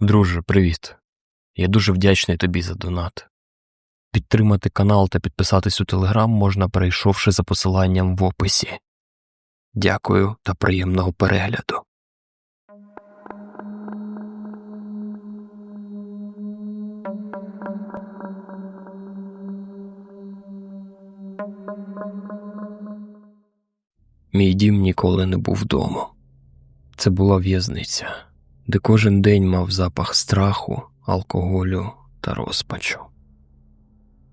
Друже, привіт. Я дуже вдячний тобі за донат. Підтримати канал та підписатись у телеграм можна, перейшовши за посиланням в описі. Дякую та приємного перегляду. Мій дім ніколи не був домом. Це була в'язниця, де кожен день мав запах страху, алкоголю та розпачу.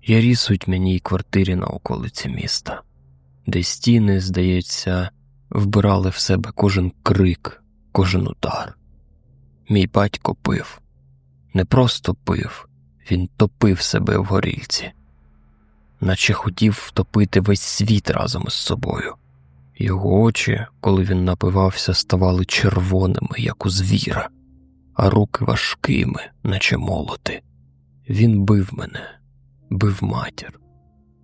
Я ріс у тьмяній квартирі на околиці міста, де стіни, здається, вбирали в себе кожен крик, кожен удар. Мій батько пив, не просто пив, він топив себе в горільці, наче хотів втопити весь світ разом із собою. Його очі, коли він напивався, ставали червоними, як у звіра, а руки важкими, наче молоти. Він бив мене, бив матір.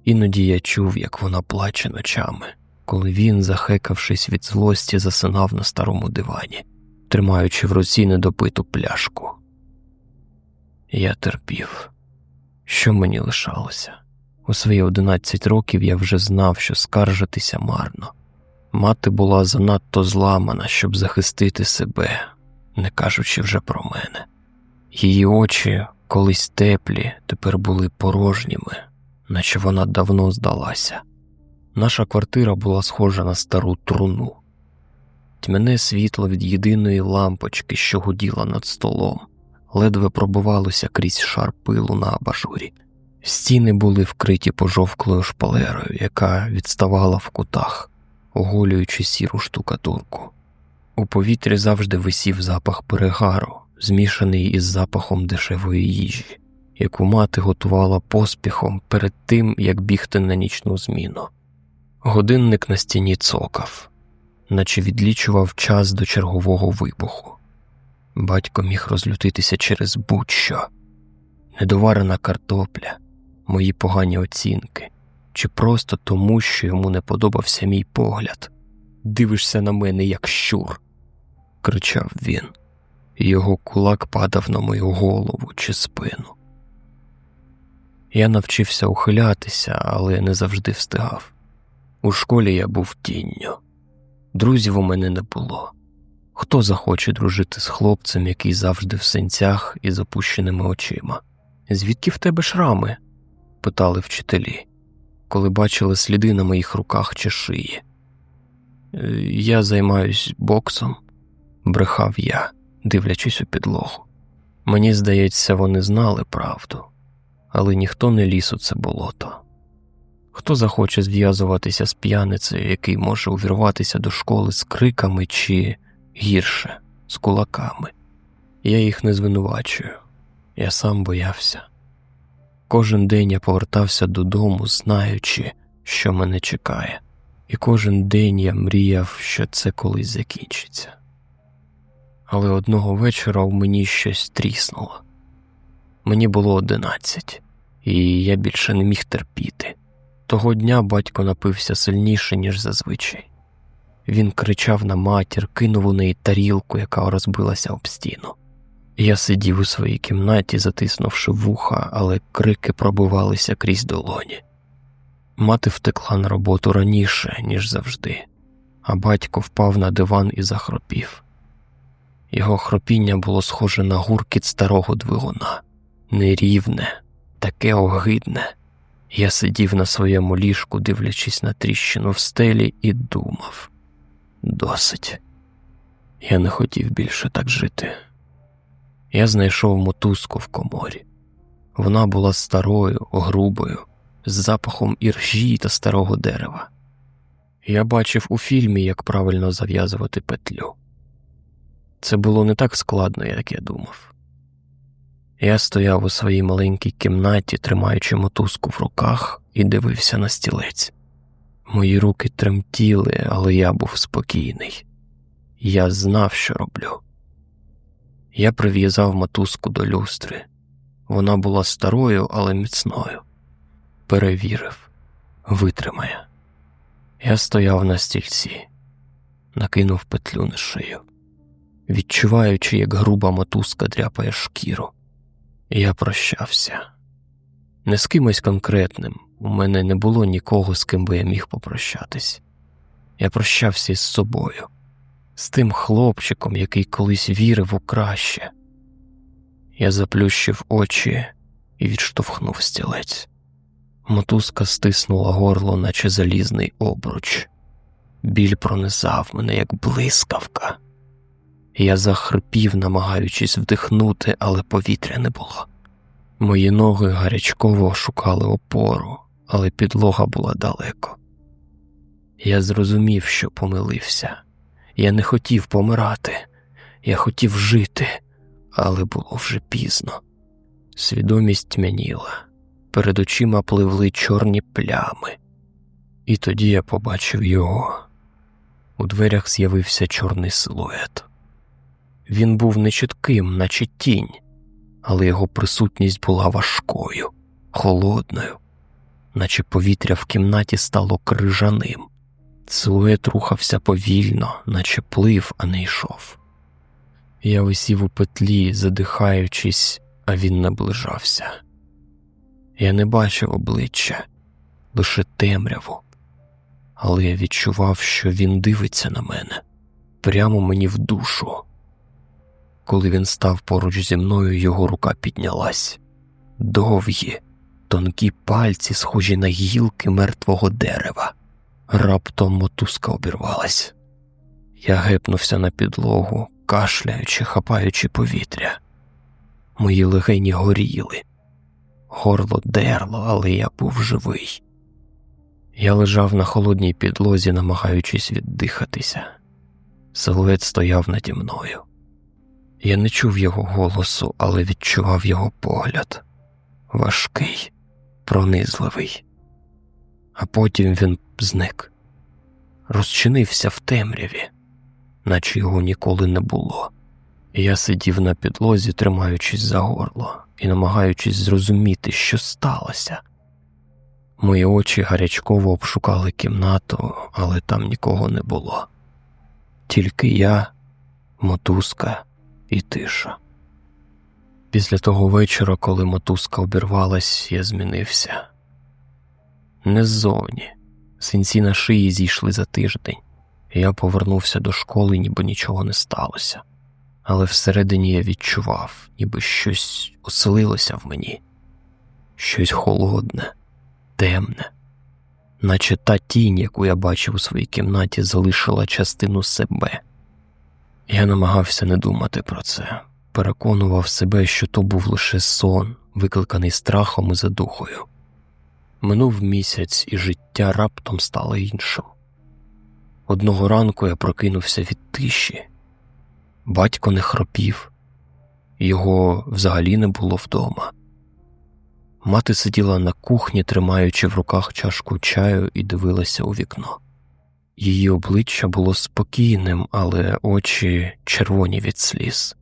Іноді я чув, як вона плаче ночами, коли він, захекавшись від злості, засинав на старому дивані, тримаючи в руці недопиту пляшку. Я терпів. Що мені лишалося? У свої одинадцять років я вже знав, що скаржитися марно. Мати була занадто зламана, щоб захистити себе, не кажучи вже про мене. Її очі, колись теплі, тепер були порожніми, наче вона давно здалася. Наша квартира була схожа на стару труну, тьмяне світло від єдиної лампочки, що гуділа над столом, ледве пробивалося крізь шар пилу на абажурі. Стіни були вкриті пожовклою шпалерою, яка відставала в кутах оголюючи сіру штукатурку. У повітрі завжди висів запах перегару, змішаний із запахом дешевої їжі, яку мати готувала поспіхом перед тим, як бігти на нічну зміну. Годинник на стіні цокав, наче відлічував час до чергового вибуху. Батько міг розлютитися через будь-що недоварена картопля, мої погані оцінки чи просто тому, що йому не подобався мій погляд. Дивишся на мене, як щур, кричав він, його кулак падав на мою голову чи спину. Я навчився ухилятися, але не завжди встигав. У школі я був тінню, друзів у мене не було. Хто захоче дружити з хлопцем, який завжди в синцях і з опущеними очима? Звідки в тебе шрами? питали вчителі коли бачили сліди на моїх руках чи шиї. «Е, я займаюсь боксом, брехав я, дивлячись у підлогу. Мені здається, вони знали правду, але ніхто не ліз у це болото. Хто захоче зв'язуватися з п'яницею, який може увірватися до школи з криками чи гірше, з кулаками? Я їх не звинувачую, я сам боявся. Кожен день я повертався додому, знаючи, що мене чекає, і кожен день я мріяв, що це колись закінчиться. Але одного вечора в мені щось тріснуло. Мені було одинадцять, і я більше не міг терпіти. Того дня батько напився сильніше, ніж зазвичай. Він кричав на матір, кинув у неї тарілку, яка розбилася об стіну. Я сидів у своїй кімнаті, затиснувши вуха, але крики пробивалися крізь долоні. Мати втекла на роботу раніше, ніж завжди, а батько впав на диван і захропів. Його хропіння було схоже на гуркіт старого двигуна, нерівне, таке огидне. Я сидів на своєму ліжку, дивлячись на тріщину в стелі, і думав досить. Я не хотів більше так жити. Я знайшов мотузку в коморі. Вона була старою, грубою, з запахом іржі та старого дерева. Я бачив у фільмі, як правильно зав'язувати петлю. Це було не так складно, як я думав. Я стояв у своїй маленькій кімнаті, тримаючи мотузку в руках, і дивився на стілець. Мої руки тремтіли, але я був спокійний. Я знав, що роблю. Я прив'язав мотузку до люстри. Вона була старою, але міцною. Перевірив, витримає. Я стояв на стільці, накинув петлю на шию. відчуваючи, як груба мотузка дряпає шкіру. Я прощався. Не з кимось конкретним, у мене не було нікого, з ким би я міг попрощатись. Я прощався із собою, з тим хлопчиком, який колись вірив у краще. Я заплющив очі і відштовхнув стілець. Мотузка стиснула горло, наче залізний обруч. Біль пронизав мене, як блискавка. Я захрипів, намагаючись вдихнути, але повітря не було. Мої ноги гарячково шукали опору, але підлога була далеко. Я зрозумів, що помилився. Я не хотів помирати, я хотів жити, але було вже пізно. Свідомість тьмяніла, перед очима пливли чорні плями, і тоді я побачив його. У дверях з'явився чорний силует. Він був нечітким, наче тінь, але його присутність була важкою, холодною, наче повітря в кімнаті стало крижаним. Силует рухався повільно, наче плив, а не йшов. Я висів у петлі, задихаючись, а він наближався. Я не бачив обличчя, лише темряву, але я відчував, що він дивиться на мене прямо мені в душу. Коли він став поруч зі мною, його рука піднялась довгі, тонкі пальці, схожі на гілки мертвого дерева. Раптом мотузка обірвалась. Я гепнувся на підлогу, кашляючи, хапаючи повітря. Мої легені горіли, горло дерло, але я був живий. Я лежав на холодній підлозі, намагаючись віддихатися. Силует стояв наді мною. Я не чув його голосу, але відчував його погляд важкий, пронизливий. А потім він зник, розчинився в темряві, наче його ніколи не було. Я сидів на підлозі, тримаючись за горло і намагаючись зрозуміти, що сталося. Мої очі гарячково обшукали кімнату, але там нікого не було. Тільки я, мотузка і тиша. Після того вечора, коли мотузка обірвалась, я змінився. Не ззовні. Синці на шиї зійшли за тиждень, я повернувся до школи, ніби нічого не сталося, але всередині я відчував, ніби щось оселилося в мені, щось холодне, темне, наче та тінь, яку я бачив у своїй кімнаті, залишила частину себе. Я намагався не думати про це, переконував себе, що то був лише сон, викликаний страхом і задухою. Минув місяць, і життя раптом стало іншим. Одного ранку я прокинувся від тиші, батько не хропів, його взагалі не було вдома. Мати сиділа на кухні, тримаючи в руках чашку чаю, і дивилася у вікно. Її обличчя було спокійним, але очі червоні від сліз.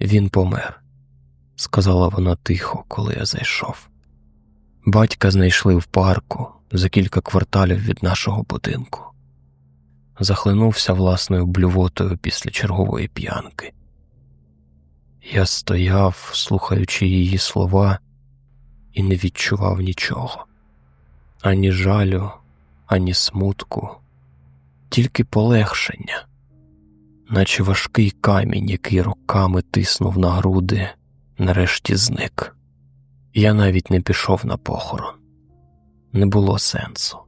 Він помер, сказала вона тихо, коли я зайшов. Батька знайшли в парку за кілька кварталів від нашого будинку. Захлинувся власною блювотою після чергової п'янки. Я стояв, слухаючи її слова, і не відчував нічого ані жалю, ані смутку, тільки полегшення, наче важкий камінь, який роками тиснув на груди, нарешті зник. Я навіть не пішов на похорон, не було сенсу.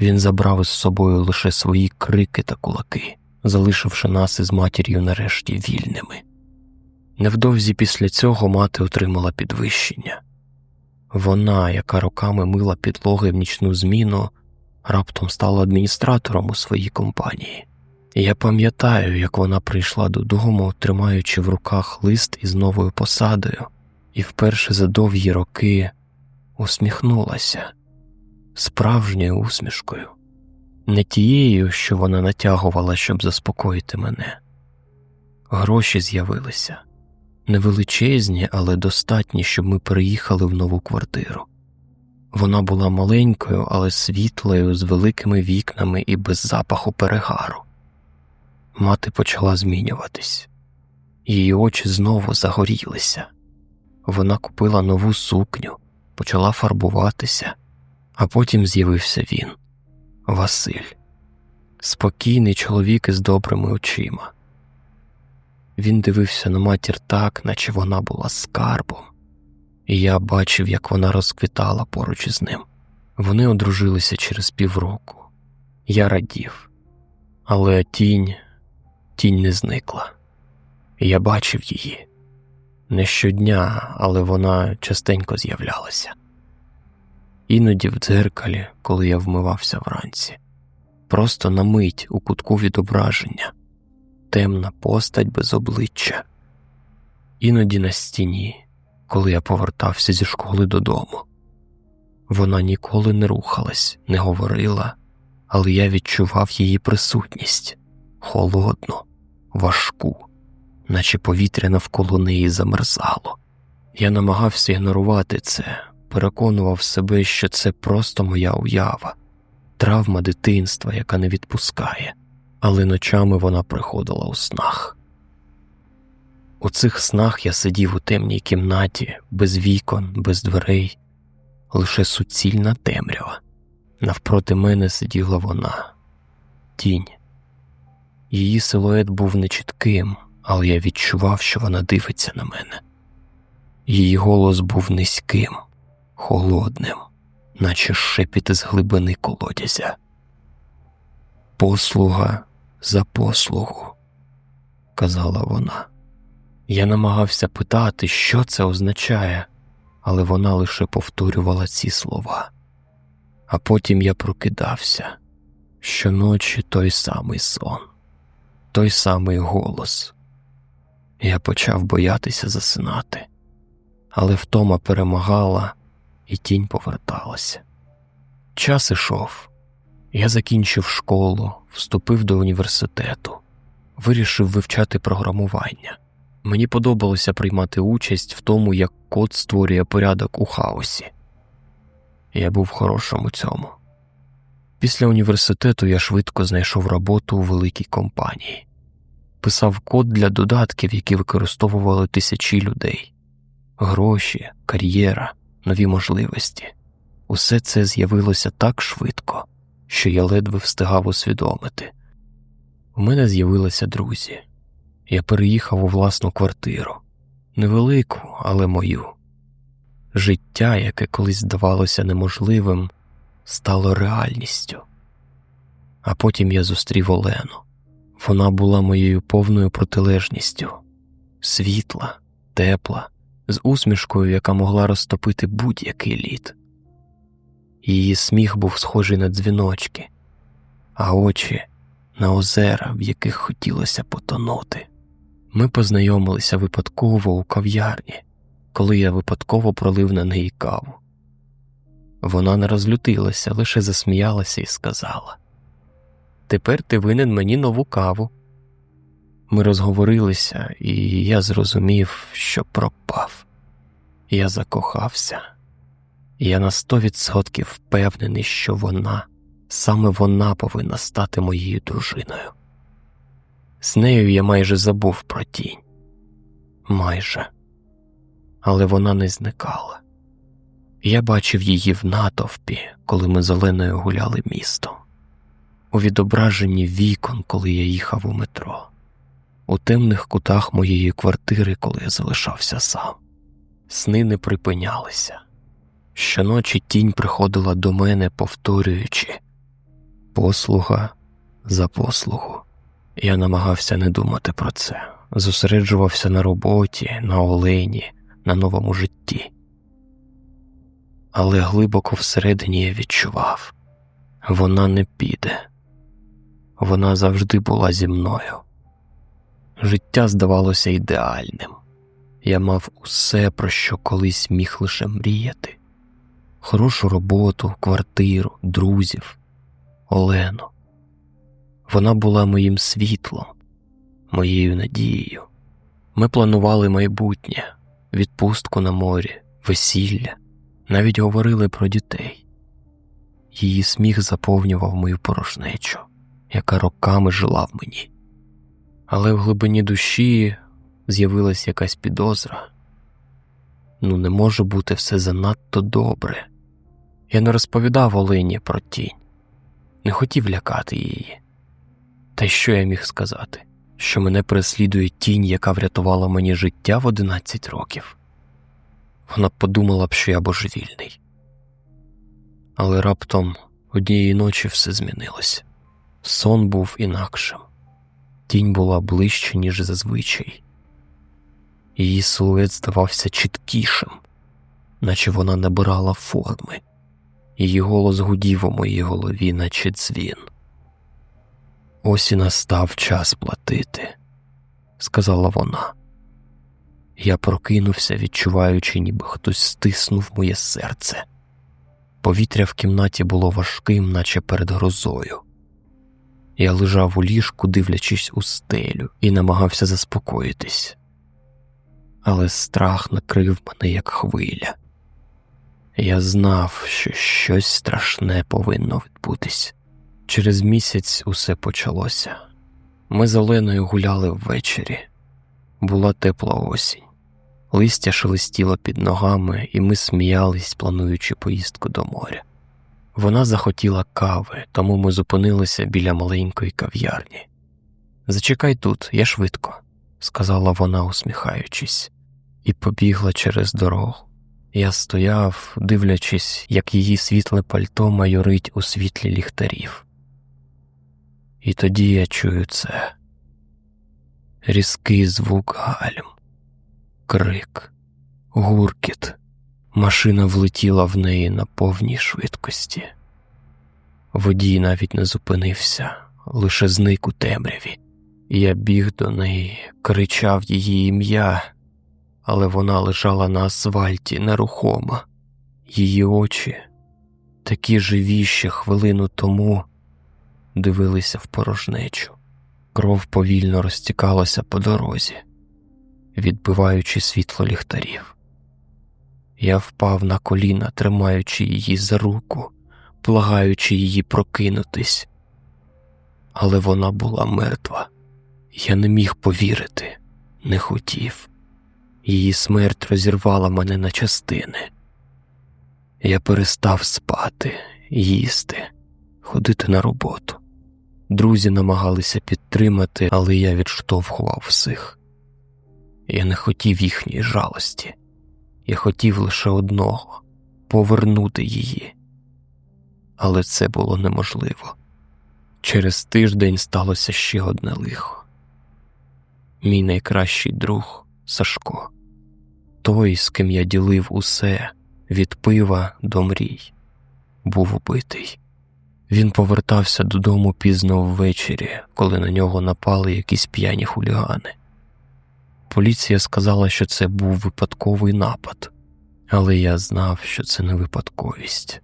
Він забрав із собою лише свої крики та кулаки, залишивши нас із матір'ю нарешті вільними. Невдовзі після цього мати отримала підвищення. Вона, яка роками мила підлоги в нічну зміну, раптом стала адміністратором у своїй компанії. Я пам'ятаю, як вона прийшла додому, тримаючи в руках лист із новою посадою, вперше за довгі роки усміхнулася справжньою усмішкою, не тією, що вона натягувала, щоб заспокоїти мене. Гроші з'явилися невеличезні, але достатні, щоб ми переїхали в нову квартиру. Вона була маленькою, але світлою, з великими вікнами і без запаху перегару. мати почала змінюватись, її очі знову загорілися. Вона купила нову сукню, почала фарбуватися, а потім з'явився він Василь, спокійний чоловік із добрими очима. Він дивився на матір так, наче вона була скарбом, і я бачив, як вона розквітала поруч із ним. Вони одружилися через півроку. Я радів, але тінь, тінь не зникла. Я бачив її не щодня, але вона частенько з'являлася. Іноді в дзеркалі, коли я вмивався вранці, просто на мить у кутку відображення, темна постать без обличчя, іноді на стіні, коли я повертався зі школи додому. Вона ніколи не рухалась, не говорила, але я відчував її присутність. Холодну, важку, наче повітря навколо неї замерзало. Я намагався ігнорувати це, переконував себе, що це просто моя уява, травма дитинства, яка не відпускає, але ночами вона приходила у снах. У цих снах я сидів у темній кімнаті, без вікон, без дверей, лише суцільна темрява. Навпроти мене сиділа вона, тінь. Її силует був нечітким, але я відчував, що вона дивиться на мене. Її голос був низьким, холодним, наче шепіт з глибини колодязя. Послуга за послугу, казала вона. Я намагався питати, що це означає, але вона лише повторювала ці слова. А потім я прокидався щоночі той самий сон, той самий голос. Я почав боятися засинати, але втома перемагала, і тінь поверталася. Час ішов. Я закінчив школу, вступив до університету, вирішив вивчати програмування. Мені подобалося приймати участь в тому, як код створює порядок у хаосі. Я був хорошим у цьому. Після університету я швидко знайшов роботу у великій компанії, писав код для додатків, які використовували тисячі людей, гроші, кар'єра, нові можливості. Усе це з'явилося так швидко, що я ледве встигав усвідомити. У мене з'явилися друзі. Я переїхав у власну квартиру, невелику, але мою. Життя, яке колись здавалося неможливим, стало реальністю. А потім я зустрів Олену. Вона була моєю повною протилежністю, світла, тепла, з усмішкою, яка могла розтопити будь-який лід. Її сміх був схожий на дзвіночки, а очі на озера, в яких хотілося потонути. Ми познайомилися випадково у кав'ярні, коли я випадково пролив на неї каву. Вона не розлютилася, лише засміялася і сказала: Тепер ти винен мені нову каву. Ми розговорилися, і я зрозумів, що пропав. Я закохався, я на сто відсотків впевнений, що вона, саме вона повинна стати моєю дружиною. З нею я майже забув про тінь. Майже, але вона не зникала. Я бачив її в натовпі, коли ми з Оленою гуляли містом, у відображенні вікон, коли я їхав у метро, у темних кутах моєї квартири, коли я залишався сам. Сни не припинялися. Щоночі тінь приходила до мене, повторюючи послуга за послугу. Я намагався не думати про це, зосереджувався на роботі, на олені, на новому житті. Але глибоко всередині я відчував вона не піде, вона завжди була зі мною. Життя здавалося ідеальним. Я мав усе, про що колись міг лише мріяти хорошу роботу, квартиру, друзів, Олену. Вона була моїм світлом, моєю надією. Ми планували майбутнє, відпустку на морі, весілля, навіть говорили про дітей. Її сміх заповнював мою порожнечу, яка роками жила в мені. Але в глибині душі з'явилась якась підозра. Ну, не може бути все занадто добре. Я не розповідав Олені про тінь, не хотів лякати її. Та й що я міг сказати? Що мене переслідує тінь, яка врятувала мені життя в одинадцять років. Вона подумала б, що я божевільний. Але раптом однієї ночі все змінилося. Сон був інакшим, тінь була ближче, ніж зазвичай. Її силует здавався чіткішим, наче вона набирала форми, її голос гудів у моїй голові, наче дзвін. Ось і настав час платити, сказала вона. Я прокинувся, відчуваючи, ніби хтось стиснув моє серце. Повітря в кімнаті було важким, наче перед грозою. Я лежав у ліжку, дивлячись у стелю, і намагався заспокоїтись. Але страх накрив мене як хвиля. Я знав, що щось страшне повинно відбутись. Через місяць усе почалося. Ми з Оленою гуляли ввечері. Була тепла осінь. Листя шелестіло під ногами, і ми сміялись, плануючи поїздку до моря. Вона захотіла кави, тому ми зупинилися біля маленької кав'ярні. Зачекай тут, я швидко, сказала вона, усміхаючись, і побігла через дорогу. Я стояв, дивлячись, як її світле пальто майорить у світлі ліхтарів. І тоді я чую це різкий звук гальм, крик, гуркіт. Машина влетіла в неї на повній швидкості. Водій навіть не зупинився, лише зник у темряві. Я біг до неї, кричав її ім'я, але вона лежала на асфальті нерухома. Її очі, такі живі ще хвилину тому, дивилися в порожнечу. Кров повільно розтікалася по дорозі, відбиваючи світло ліхтарів. Я впав на коліна, тримаючи її за руку, благаючи її прокинутись. Але вона була мертва. Я не міг повірити, не хотів. Її смерть розірвала мене на частини. Я перестав спати, їсти, ходити на роботу. Друзі намагалися підтримати, але я відштовхував всіх. Я не хотів їхньої жалості. Я хотів лише одного повернути її, але це було неможливо. Через тиждень сталося ще одне лихо. Мій найкращий друг Сашко, той, з ким я ділив усе від пива до мрій, був убитий. Він повертався додому пізно ввечері, коли на нього напали якісь п'яні хулігани. Поліція сказала, що це був випадковий напад, але я знав, що це не випадковість.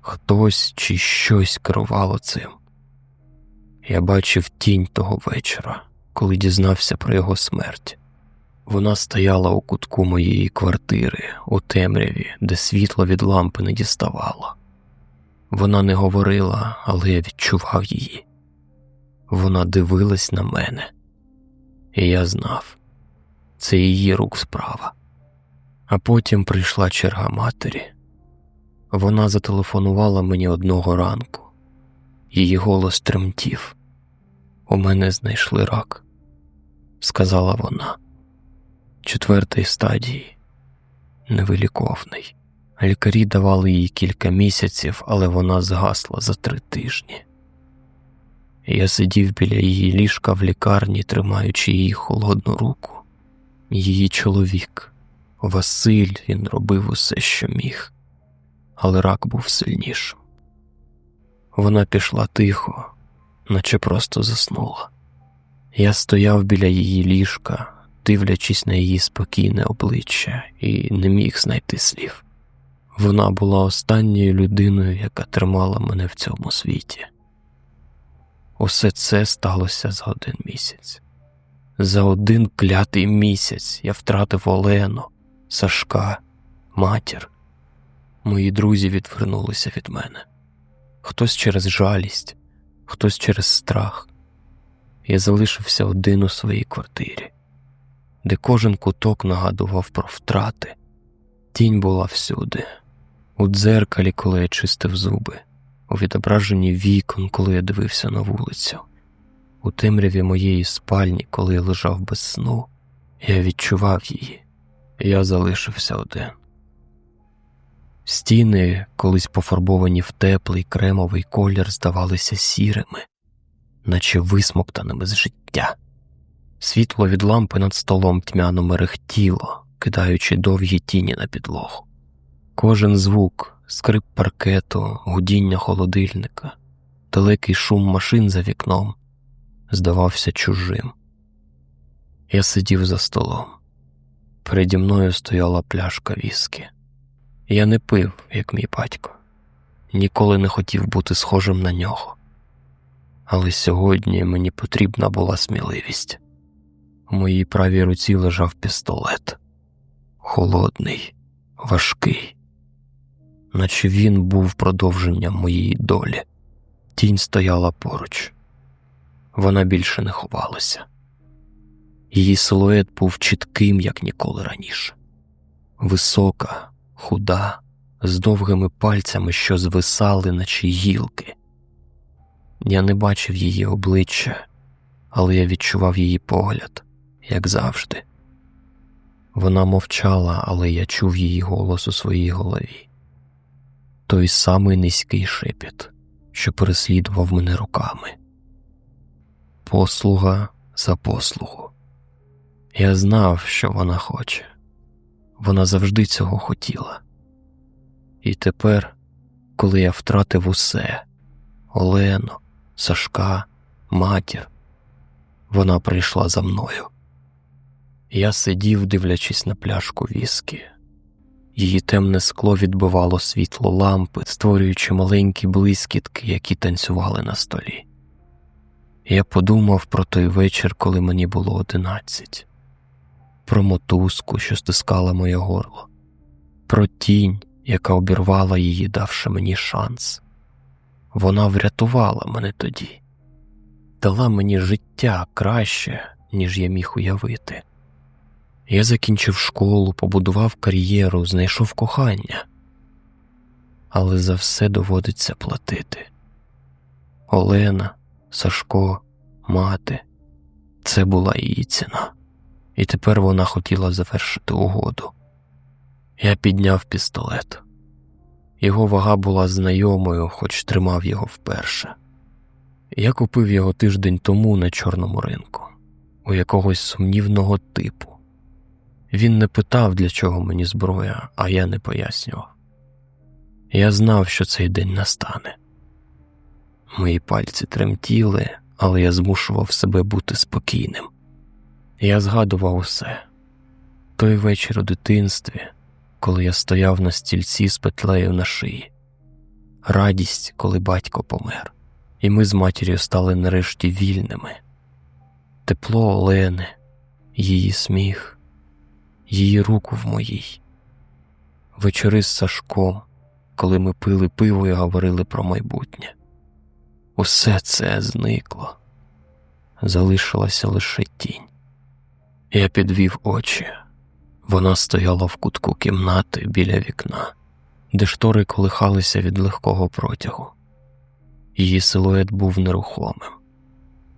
Хтось чи щось керувало цим. Я бачив тінь того вечора, коли дізнався про його смерть. Вона стояла у кутку моєї квартири у темряві, де світло від лампи не діставало. Вона не говорила, але я відчував її. Вона дивилась на мене, і я знав це її рук справа. А потім прийшла черга матері. Вона зателефонувала мені одного ранку, її голос тремтів. У мене знайшли рак, сказала вона. Четвертої стадії невиліковний. Лікарі давали їй кілька місяців, але вона згасла за три тижні. Я сидів біля її ліжка в лікарні, тримаючи її холодну руку. Її чоловік, Василь, він робив усе, що міг, але рак був сильнішим. Вона пішла тихо, наче просто заснула. Я стояв біля її ліжка, дивлячись на її спокійне обличчя, і не міг знайти слів. Вона була останньою людиною, яка тримала мене в цьому світі. Усе це сталося за один місяць. За один клятий місяць я втратив Олену, Сашка, матір. Мої друзі відвернулися від мене. Хтось через жалість, хтось через страх. я залишився один у своїй квартирі, де кожен куток нагадував про втрати. Тінь була всюди, у дзеркалі, коли я чистив зуби, у відображенні вікон, коли я дивився на вулицю, у темряві моєї спальні, коли я лежав без сну, я відчував її, я залишився один. Стіни, колись пофарбовані в теплий кремовий колір, здавалися сірими, наче висмоктаними з життя. Світло від лампи над столом тьмяно мерехтіло, кидаючи довгі тіні на підлогу. Кожен звук, скрип паркету, гудіння холодильника, далекий шум машин за вікном здавався чужим. Я сидів за столом. Переді мною стояла пляшка віскі. Я не пив, як мій батько, ніколи не хотів бути схожим на нього. Але сьогодні мені потрібна була сміливість. У моїй правій руці лежав пістолет холодний, важкий, наче він був продовженням моєї долі. Тінь стояла поруч, вона більше не ховалася. Її силует був чітким, як ніколи раніше, висока, худа, з довгими пальцями, що звисали, наче гілки. Я не бачив її обличчя, але я відчував її погляд, як завжди. Вона мовчала, але я чув її голос у своїй голові. Той самий низький шепіт, що переслідував мене руками. Послуга за послугу. Я знав, що вона хоче. Вона завжди цього хотіла. І тепер, коли я втратив усе Олену, Сашка, матір, вона прийшла за мною. Я сидів, дивлячись на пляшку віскі. Її темне скло відбивало світло лампи, створюючи маленькі блискітки, які танцювали на столі. Я подумав про той вечір, коли мені було одинадцять, про мотузку, що стискала моє горло, про тінь, яка обірвала її, давши мені шанс. Вона врятувала мене тоді, дала мені життя краще, ніж я міг уявити. Я закінчив школу, побудував кар'єру, знайшов кохання, але за все доводиться платити. Олена, Сашко, мати це була її ціна, і тепер вона хотіла завершити угоду. Я підняв пістолет. Його вага була знайомою, хоч тримав його вперше. Я купив його тиждень тому на чорному ринку, у якогось сумнівного типу. Він не питав, для чого мені зброя, а я не пояснював. Я знав, що цей день настане. Мої пальці тремтіли, але я змушував себе бути спокійним. Я згадував усе той вечір у дитинстві, коли я стояв на стільці з петлею на шиї, радість, коли батько помер, і ми з матір'ю стали нарешті вільними, тепло Олени, її сміх її руку в моїй. Вечори з Сашком, коли ми пили пиво і говорили про майбутнє. Усе це зникло, залишилася лише тінь. Я підвів очі. Вона стояла в кутку кімнати біля вікна, де штори колихалися від легкого протягу. Її силует був нерухомим,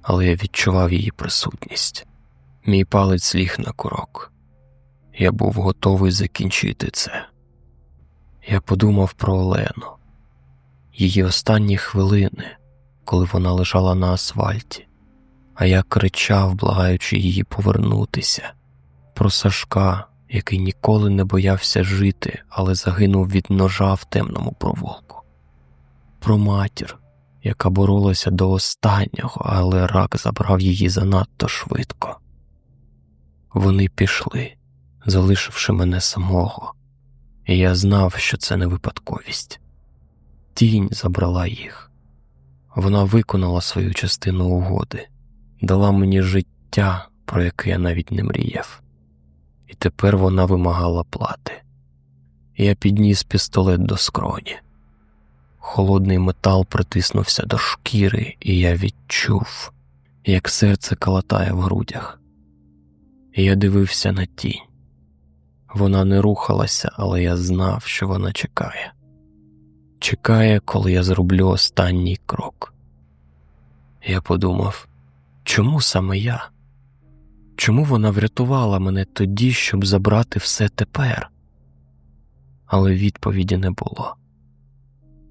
але я відчував її присутність. Мій палець ліг на курок. Я був готовий закінчити це. Я подумав про Олену, її останні хвилини, коли вона лежала на асфальті, а я кричав, благаючи її повернутися, про Сашка, який ніколи не боявся жити, але загинув від ножа в темному провулку, про матір, яка боролася до останнього, але рак забрав її занадто швидко. Вони пішли залишивши мене самого, і я знав, що це не випадковість. Тінь забрала їх. Вона виконала свою частину угоди, дала мені життя, про яке я навіть не мріяв, і тепер вона вимагала плати. Я підніс пістолет до скроні. Холодний метал притиснувся до шкіри, і я відчув, як серце калатає в грудях. Я дивився на тінь. Вона не рухалася, але я знав, що вона чекає. Чекає, коли я зроблю останній крок. Я подумав, чому саме я? Чому вона врятувала мене тоді, щоб забрати все тепер? Але відповіді не було,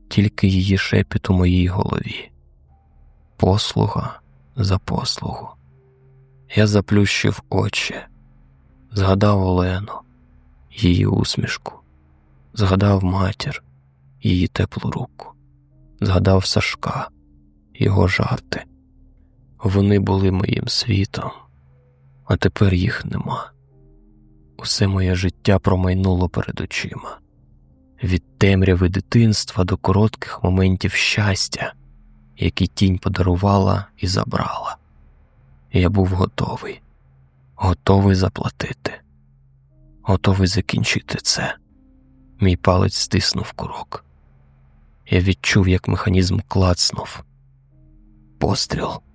тільки її шепіт у моїй голові. Послуга за послугу. Я заплющив очі, згадав Олену, її усмішку, згадав матір, її теплу руку, згадав Сашка, його жарти. Вони були моїм світом, а тепер їх нема. Усе моє життя промайнуло перед очима від темряви дитинства до коротких моментів щастя, які тінь подарувала і забрала. Я був готовий, готовий заплатити, готовий закінчити це. Мій палець стиснув курок. Я відчув, як механізм клацнув. Постріл.